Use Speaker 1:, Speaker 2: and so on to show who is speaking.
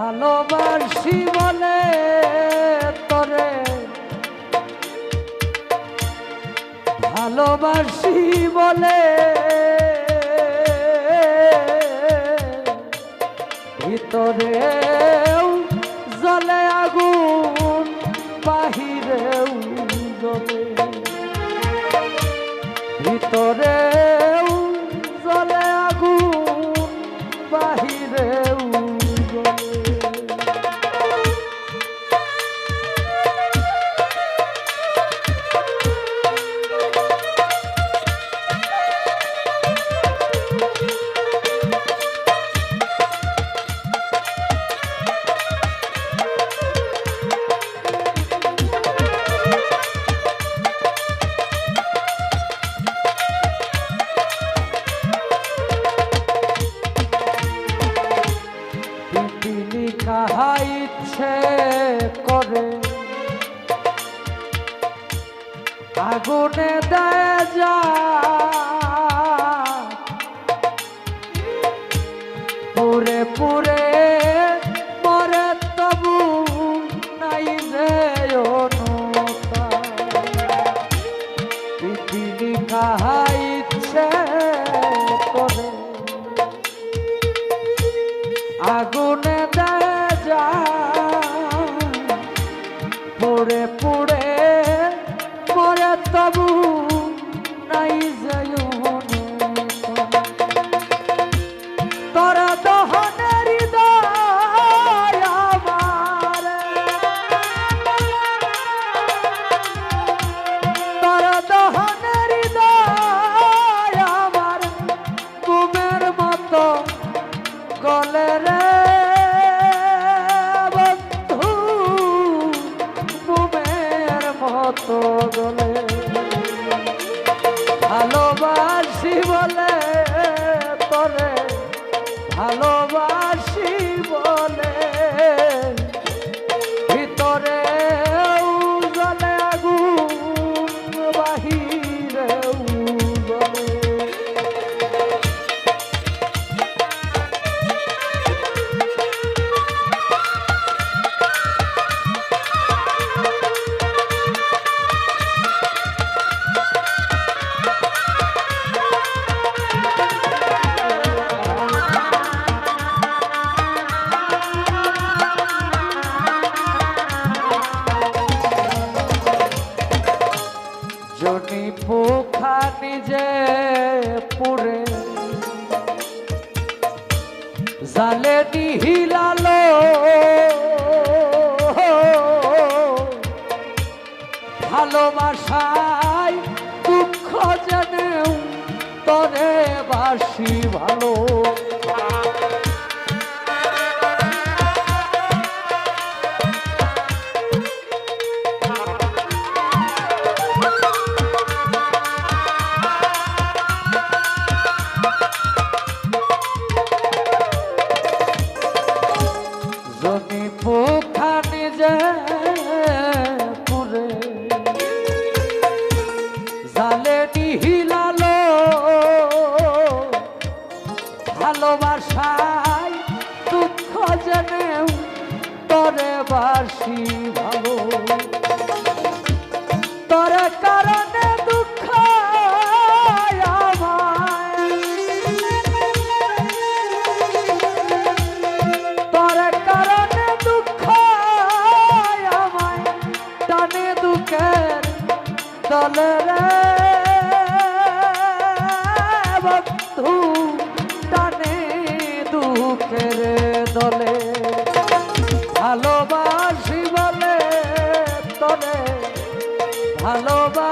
Speaker 1: ভালোবাসি বলে তরে। ভালোবাসি বলে ভিতরেও ইচ্ছে করে। আগুনে দেয় যা। পুরে পুরে মরে তবু নাই যে অনুতা পিপিলি কাহা পড়ে পড়ে ঘুমের বলে ভালোবাসি বলে তোরে ভালোবাসি পুরে। জালে নিহিলালো ভালোবাসায় দুঃখ জেনেও তরে বাসি ভালো। জেনেও তরে বাসি ভালো। তরে কারণে দুঃখ তোর কারণে দুঃখ টানে দুঃখের দলে দুঃখের দলে। ভালোবাসি বলে তোরে ভালোবাসি